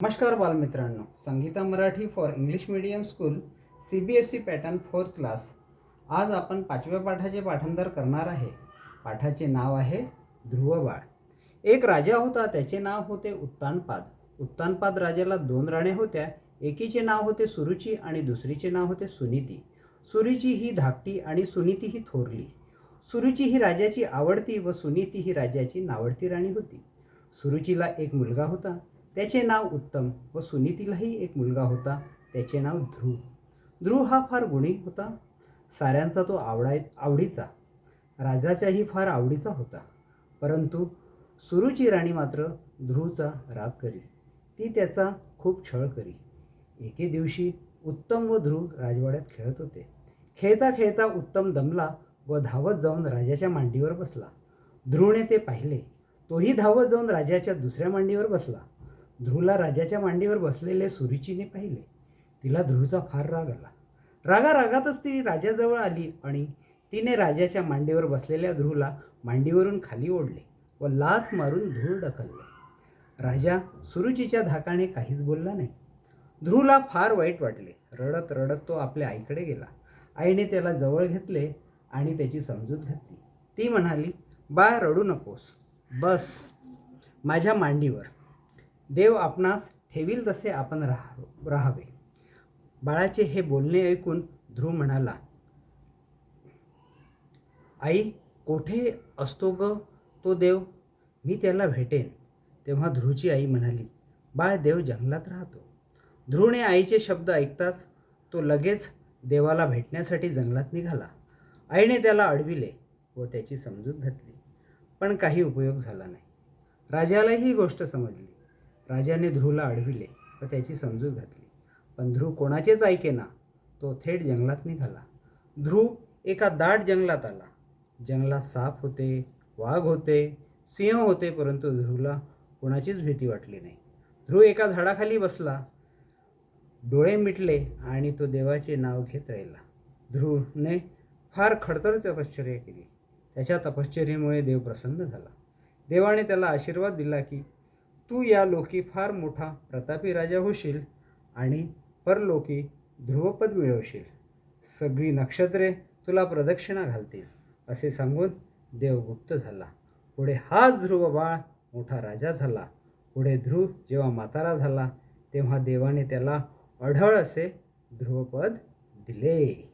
नमस्कार बालमित्रांनो. Sangita Marathi for English medium school C B S E pattern fourth class आज आपण पाचव्या पाठाचे पाठांतर करणार आहे. पाठाचे नाव आहे ध्रुवबाळ. एक राजा होता त्याचे नाव होते उत्तानपाद. उत्तानपाद राजाला दोन राण्या होत्या. एकीचे नाव होते सुरुची आणि दुसरीचे नाव होते सुनीती. सुरुची ही धाकटी आणि सुनीती ही थोरली. सुरुची ही राजाची आवडती व सुनीती ही राजाची नावडती राणी होती. सुरुचीला एक मुलगा होता. त्याचे नाव उत्तम व सुनीतीलाही एक मुलगा होता त्याचे नाव ध्रुव. ध्रुव हा फार गुणी होता. साऱ्यांचा तो आवडाय आवडीचा. राजाच्याही फार आवडीचा होता. परंतु सुरुची राणी मात्र ध्रुवचा राग करी. ती त्याचा खूप छळ करी. एके दिवशी उत्तम व ध्रुव राजवाड्यात खेळत होते. खेळता खेळता उत्तम दमला व धावत जाऊन राजाच्या मांडीवर बसला. ध्रुवने ते पाहिले. तोही धावत जाऊन राजाच्या दुसऱ्या मांडीवर बसला. ध्रुवला राजाच्या मांडीवर बसलेले सुरुचीने पाहिले. तिला ध्रुवचा फार राग आला. रागा रागातच ती राजाजवळ आली आणि तिने राजाच्या मांडीवर बसलेल्या ध्रुवला मांडीवरून खाली ओढले व लाथ मारून धूळ ढकलले. राजा सुरुचीच्या धाकाने काहीच बोलला नाही. ध्रुवला फार वाईट वाटले. रडत रडत तो आपल्या आईकडे गेला. आईने त्याला जवळ घेतले आणि त्याची समजूत घातली. ती म्हणाली बाळ रडू नकोस. बस. माझ्या मांडीवर. देव आपणास ठेवील तसे आपण राहा राहावे. बाळाचे हे बोलणे ऐकून ध्रुव म्हणाला आई कोठे असतो ग तो देव? मी त्याला भेटेन. तेव्हा ध्रुवची आई म्हणाली बाळ देव जंगलात राहतो. ध्रुवने आईचे शब्द ऐकताच तो लगेच देवाला भेटण्यासाठी जंगलात निघाला. आईने त्याला अडविले व त्याची समजूत घातली पण काही उपयोग झाला नाही. राजालाही ही गोष्ट समजली. राजाने ध्रुवला अडविले व त्याची समजूत घातली. पण ध्रुव कोणाचेच ऐकेना तो थेट जंगलात निघाला. ध्रुव एका दाट जंगलात आला. जंगलात साप होते वाघ होते सिंह होते परंतु ध्रुवला कोणाचीच भीती वाटली नाही. ध्रुव एका झाडाखाली बसला. डोळे मिटले आणि तो देवाचे नाव घेत राहिला. ध्रुवने फार खडतर तपश्चर्या केली. त्याच्या तपश्चर्येमुळे देव प्रसन्न झाला. देवाने त्याला आशीर्वाद दिला की तू या लोकी फार मोठा प्रतापी राजा होशील आणि परलोकी ध्रुवपद मिळवशील. सगळी नक्षत्रे तुला प्रदक्षिणा घालतील असे सांगून देवगुप्त झाला. पुढे हाच ध्रुव बाळ मोठा राजा झाला. पुढे ध्रुव जेव्हा म्हातारा झाला तेव्हा देवाने त्याला अढळ असे ध्रुवपद दिले.